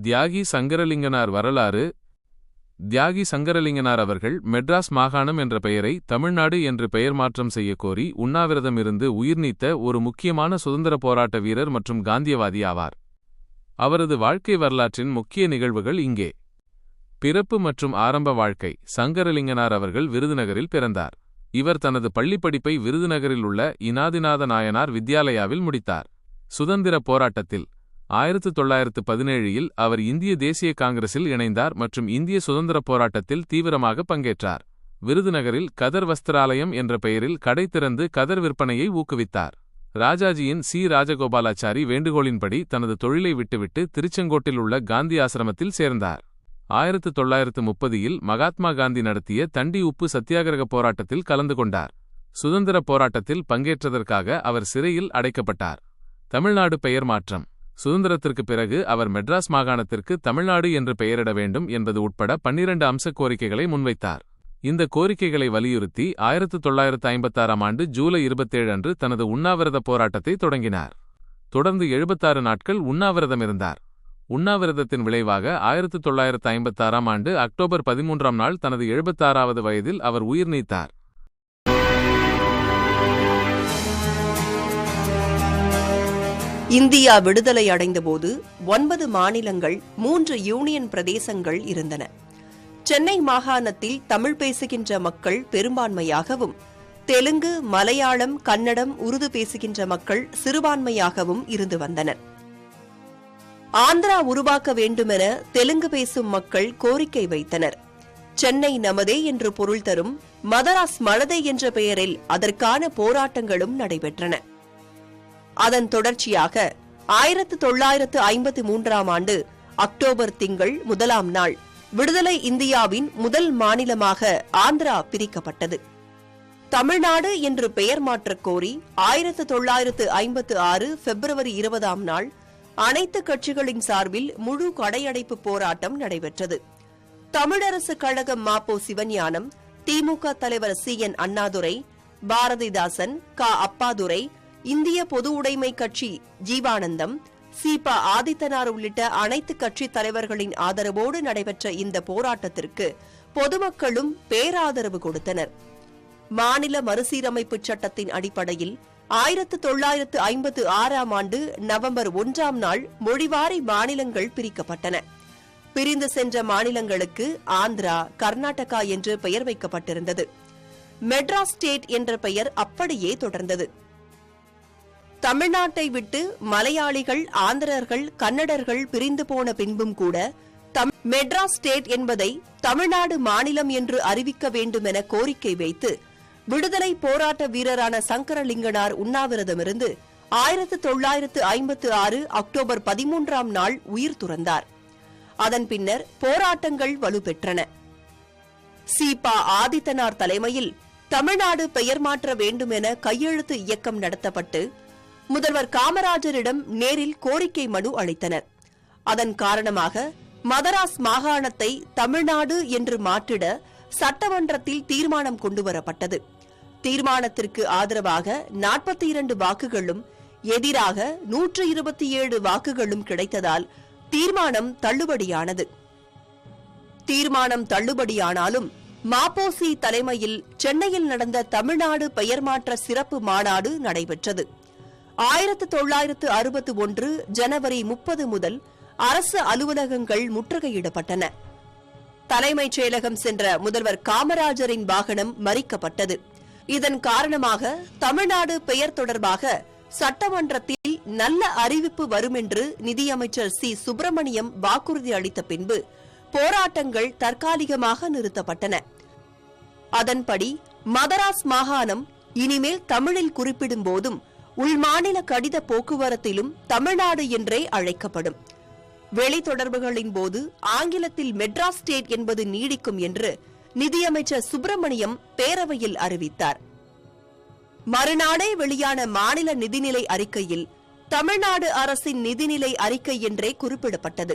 தியாகி சங்கரலிங்கனார் வரலாறு. தியாகி சங்கரலிங்கனார் அவர்கள் மெட்ராஸ் மாகாணம் என்ற பெயரை தமிழ்நாடு என்று பெயர் மாற்றம் செய்யக் கோரி உண்ணாவிரதம் இருந்து உயிர் நீத்த ஒரு முக்கியமான சுதந்திர போராட்ட வீரர் மற்றும் காந்தியவாதி ஆவார். அவரது வாழ்க்கை வரலாற்றின் முக்கிய நிகழ்வுகள் இங்கே. பிறப்பு மற்றும் ஆரம்ப வாழ்க்கை. சங்கரலிங்கனார் அவர்கள் விருதுநகரில் பிறந்தார். இவர் தனது பள்ளிப்படிப்பை விருதுநகரில் உள்ள இனாதிநாத நாயனார் வித்யாலயாவில் முடித்தார். சுதந்திர போராட்டத்தில் ஆயிரத்து தொள்ளாயிரத்து பதினேழில் அவர் இந்திய தேசிய காங்கிரஸில் இணைந்தார் மற்றும் இந்திய சுதந்திரப் போராட்டத்தில் தீவிரமாக பங்கேற்றார். விருதுநகரில் கதர் வஸ்திராலயம் என்ற பெயரில் கடை திறந்து கதர் விற்பனையை ஊக்குவித்தார். ராஜாஜியின் சி. ராஜகோபாலாச்சாரி வேண்டுகோளின்படி தனது தொழிலை விட்டுவிட்டு திருச்செங்கோட்டில் உள்ள காந்தி ஆசிரமத்தில் சேர்ந்தார். ஆயிரத்து தொள்ளாயிரத்து முப்பதில் மகாத்மா காந்தி நடத்திய தண்டி உப்பு சத்தியாகிரக போராட்டத்தில் கலந்து கொண்டார். சுதந்திர போராட்டத்தில் பங்கேற்றதற்காக அவர் சிறையில் அடைக்கப்பட்டார். தமிழ்நாடு பெயர் மாற்றம். சுதந்திரத்திற்கு பிறகு அவர் மெட்ராஸ் மாகாணத்திற்கு தமிழ்நாடு என்று பெயரிட வேண்டும் என்பது உட்பட பன்னிரண்டு அம்ச கோரிக்கைகளை முன்வைத்தார். இந்த கோரிக்கைகளை வலியுறுத்தி ஆயிரத்து தொள்ளாயிரத்து ஐம்பத்தாறாம் ஆண்டு ஜூலை இருபத்தேழு அன்று தனது உண்ணாவிரத போராட்டத்தை தொடங்கினார். தொடர்ந்து எழுபத்தாறு நாட்கள் உண்ணாவிரதம் இருந்தார். உண்ணாவிரதத்தின் விளைவாக ஆயிரத்து தொள்ளாயிரத்து ஐம்பத்தாறாம் ஆண்டு அக்டோபர் பதிமூன்றாம் நாள் தனது எழுபத்தாறாவது வயதில் அவர் உயிர் நீத்தார். இந்தியா விடுதலை அடைந்தபோது ஒன்பது மாநிலங்கள் மூன்று யூனியன் பிரதேசங்கள் இருந்தன. சென்னை மாகாணத்தில் தமிழ் பேசுகின்ற மக்கள் பெரும்பான்மையாகவும் தெலுங்கு மலையாளம் கன்னடம் உருது பேசுகின்ற மக்கள் சிறுபான்மையாகவும் இருந்து வந்தனர். ஆந்திரா உருவாக்க வேண்டுமென தெலுங்கு பேசும் மக்கள் கோரிக்கை வைத்தனர். சென்னை நமதே என்று பொருள் தரும் மதராஸ் மலதே என்ற பெயரில் அதற்கான போராட்டங்களும் நடைபெற்றன. அதன் தொடர்ச்சியாக ஆயிரத்து தொள்ளாயிரத்து ஐம்பத்தி மூன்றாம் ஆண்டு அக்டோபர் திங்கள் முதலாம் நாள் விடுதலை இந்தியாவின் முதல் மாநிலமாக ஆந்திரா பிரிக்கப்பட்டது. தமிழ்நாடு என்று பெயர் மாற்றக் கோரி ஆயிரத்து தொள்ளாயிரத்து ஐம்பத்து ஆறு பிப்ரவரி இருபதாம் நாள் அனைத்து கட்சிகளின் சார்பில் முழு கடையடைப்பு போராட்டம் நடைபெற்றது. தமிழரசு கழகம் மாப்போ சிவஞானம் திமுக தலைவர் சி என் அண்ணாதுரை பாரதிதாசன் க அப்பாதுரை இந்திய பொது உடைமை கட்சி ஜீவானந்தம் சீபா ஆதித்தனார் உள்ளிட்ட அனைத்து கட்சி தலைவர்களின் ஆதரவோடு நடைபெற்ற இந்த போராட்டத்திற்கு பொதுமக்களும் பேராதரவு கொடுத்தனர். மாநில மறுசீரமைப்பு சட்டத்தின் அடிப்படையில் ஆயிரத்து தொள்ளாயிரத்து ஐம்பத்து ஆறாம் ஆண்டு நவம்பர் ஒன்றாம் நாள் மொழிவாரி மாநிலங்கள் பிரிக்கப்பட்டன. பிரிந்து சென்ற மாநிலங்களுக்கு ஆந்திரா கர்நாடகா என்று பெயர் வைக்கப்பட்டிருந்தது. மெட்ராஸ் ஸ்டேட் என்ற பெயர் அப்படியே தொடர்ந்தது. தமிழ்நாட்டை விட்டு மலையாளிகள் ஆந்திரர்கள் கன்னடர்கள் பிரிந்து போன பின்பும் கூட தம்- மெட்ராஸ் ஸ்டேட் என்பதை தமிழ்நாடு மாநிலம் என்று அறிவிக்க வேண்டும் என கோரிக்கை வைத்து விடுதலை போராட்ட வீரரான சங்கரலிங்கனார் உண்ணாவிரதமிருந்து ஆயிரத்து தொள்ளாயிரத்து ஐம்பத்து ஆறு அக்டோபர் பதிமூன்றாம் நாள் உயிர் துறந்தார். அதன் பின்னர் போராட்டங்கள் வலுப்பெற்றன. சீபா ஆதித்தனார் தலைமையில் தமிழ்நாடு பெயர் மாற்ற வேண்டும் என கையெழுத்து இயக்கம் நடத்தப்பட்டு முதல்வர் காமராஜரிடம் நேரில் கோரிக்கை மனு அளித்தனர். அதன் காரணமாக மதராஸ் மாகாணத்தை தமிழ்நாடு என்று மாற்றிட சட்டமன்றத்தில் தீர்மானம் கொண்டுவரப்பட்டது. தீர்மானத்திற்கு ஆதரவாக நாற்பத்தி இரண்டு வாக்குகளும் எதிராக நூற்று இருபத்தி ஏழு வாக்குகளும் கிடைத்ததால் தீர்மானம் தள்ளுபடியானது. தீர்மானம் தள்ளுபடியானாலும் மாப்போசி தலைமையில் சென்னையில் நடந்த தமிழ்நாடு பெயர் மாற்ற சிறப்பு மாநாடு நடைபெற்றது. ஆயிரத்து தொள்ளாயிரத்து அறுபத்து ஒன்று ஜனவரி முப்பது முதல் அரசு அலுவலகங்கள் முற்றுகையிடப்பட்டன. தலைமைச் செயலகம் சென்ற முதல்வர் காமராஜரின் வாகனம் மறிக்கப்பட்டது. இதன் காரணமாக தமிழ்நாடு பெயர் தொடர்பாக சட்டமன்றத்தில் நல்ல அறிவிப்பு வரும் என்று நிதியமைச்சர் சி. சுப்பிரமணியம் வாக்குறுதி அளித்த பின்பு போராட்டங்கள் தற்காலிகமாக நிறுத்தப்பட்டன. அதன்படி மதராஸ் மாகாணம் இனிமேல் தமிழில் குறிப்பிடும் போதும் உள்மாநில கடித போக்குவரத்திலும் தமிழ்நாடு என்றே அழைக்கப்படும். வெளி தொடர்புகளின் போது ஆங்கிலத்தில் மெட்ராஸ் ஸ்டேட் என்பது நீடிக்கும் என்று நிதியமைச்சர் சுப்பிரமணியம் பேரவையில் அறிவித்தார். மறுநாளே வெளியான மாநில நிதிநிலை அறிக்கையில் தமிழ்நாடு அரசின் நிதிநிலை அறிக்கை என்றே குறிப்பிடப்பட்டது.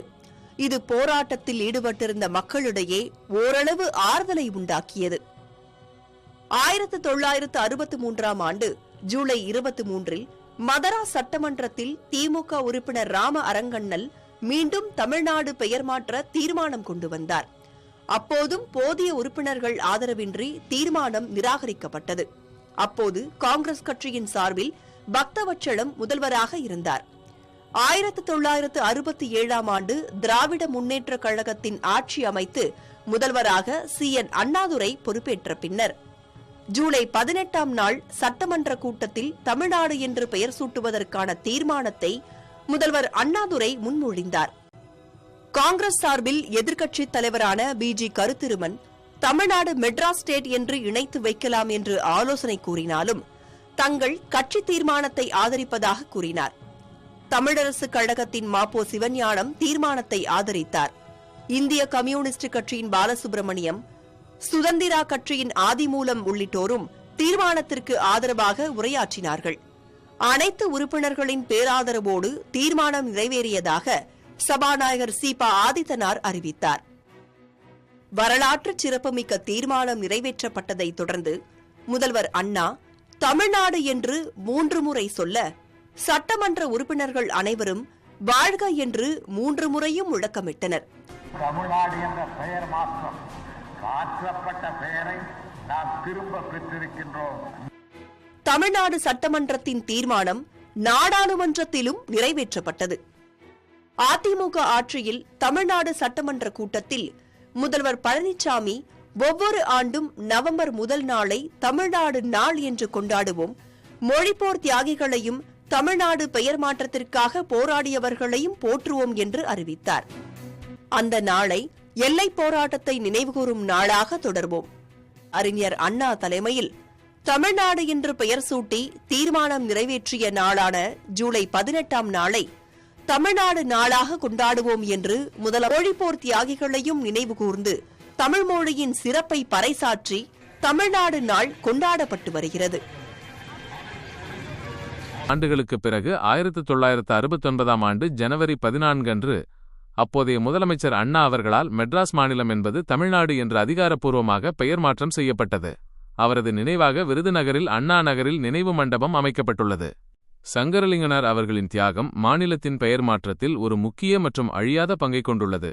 இது போராட்டத்தில் ஈடுபட்டிருந்த மக்களிடையே ஓரளவு ஆறுதலை உண்டாக்கியது. ஆயிரத்து தொள்ளாயிரத்து அறுபத்து மூன்றாம் ஆண்டு ஜூலை இருபத்தி மூன்றில் மதரா சட்டமன்றத்தில் திமுக உறுப்பினர் ராம அரங்கண்ணல் மீண்டும் தமிழ்நாடு பெயர் மாற்ற தீர்மானம் கொண்டு வந்தார். அப்போதும் போதிய உறுப்பினர்கள் ஆதரவின்றி தீர்மானம் நிராகரிக்கப்பட்டது. அப்போது காங்கிரஸ் கட்சியின் சார்பில் பக்தவச்சலம் முதல்வராக இருந்தார். ஆயிரத்து தொள்ளாயிரத்து அறுபத்தி ஏழாம் ஆண்டு திராவிட முன்னேற்ற கழகத்தின் ஆட்சி அமைத்து முதல்வராக சி என் அண்ணாதுரை பொறுப்பேற்ற பின்னர் ஜூலை பதினெட்டாம் நாள் சட்டமன்ற கூட்டத்தில் தமிழ்நாடு என்று பெயர் சூட்டுவதற்கான தீர்மானத்தை முதல்வர் அண்ணாதுரை முன்மொழிந்தார். காங்கிரஸ் சார்பில் எதிர்க்கட்சித் தலைவரான P G Karuthiruman Tamil Nadu Madras state என்று இணைத்து வைக்கலாம் என்று ஆலோசனை கூறினாலும் தங்கள் கட்சி தீர்மானத்தை ஆதரிப்பதாக கூறினார். தமிழரசு கழகத்தின் மாப்போ சிவஞானம் தீர்மானத்தை ஆதரித்தார். இந்திய கம்யூனிஸ்ட் கட்சியின் பாலசுப்ரமணியம் சுதந்திரா கட்சியின் ஆதிமூலம் உள்ளிட்டோரும் தீர்மானத்திற்கு ஆதரவாக உரையாற்றினார்கள். அனைத்து உறுப்பினர்களின் பேராதரவோடு தீர்மானம் நிறைவேறியதாக சபாநாயகர் சீபா ஆதித்தனார் அறிவித்தார். வரலாற்று சிறப்புமிக்க தீர்மானம் நிறைவேற்றப்பட்டதைத் தொடர்ந்து முதல்வர் அண்ணா தமிழ்நாடு என்று மூன்று முறை சொல்ல சட்டமன்ற உறுப்பினர்கள் அனைவரும் வாழ்க என்று மூன்று முறையும் முழக்கமிட்டனர். தமிழ்நாடு என்ற பெயர் மாற்றம் மாற்றப்பட்ட பெயரை நாம் திரும்ப பெற்றிருக்கின்றோம். தமிழ்நாடு சட்டமன்றத்தின் தீர்மானம் நாடாளுமன்றத்திலும் நிறைவேற்றப்பட்டது. அதிமுக ஆட்சியில் தமிழ்நாடு சட்டமன்ற கூட்டத்தில் முதல்வர் பழனிசாமி ஒவ்வொரு ஆண்டும் நவம்பர் முதல் நாளை தமிழ்நாடு நாள் என்று கொண்டாடுவோம். மொழிப்போர் தியாகிகளையும் தமிழ்நாடு பெயர் மாற்றத்திற்காக போராடியவர்களையும் போற்றுவோம் என்று அறிவித்தார். அந்த நாளை எல்லைப் போராட்டத்தை நினைவுகூரும் நாளாக தொடர்வோம். அறிஞர் அண்ணா தலைமையில் தமிழ்நாடு என்று பெயர் சூட்டி தீர்மானம் நிறைவேற்றிய நாளான ஜூலை பதினெட்டாம் நாளை தமிழ்நாடு நாளாக கொண்டாடுவோம் என்று முதல மொழிப்போர் தியாகிகளையும் நினைவு கூர்ந்து தமிழ் மொழியின் சிறப்பை பறைசாற்றி தமிழ்நாடு நாள் கொண்டாடப்பட்டு வருகிறது. ஆண்டுகளுக்கு பிறகு ஆயிரத்தி தொள்ளாயிரத்து அறுபத்தொன்பதாம் ஆண்டு ஜனவரி பதினான்கு அன்று அப்போதைய முதலமைச்சர் அண்ணா அவர்களால் மெட்ராஸ் மாநிலம் என்பது தமிழ்நாடு என்று அதிகாரப்பூர்வமாக பெயர் மாற்றம் செய்யப்பட்டது. அவரது நினைவாக விருதுநகரில் அண்ணா நகரில் நினைவு மண்டபம் அமைக்கப்பட்டுள்ளது. சங்கரலிங்கனார் அவர்களின் தியாகம் மாநிலத்தின் பெயர் மாற்றத்தில் ஒரு முக்கிய மற்றும் அழியாத பங்கை கொண்டுள்ளது.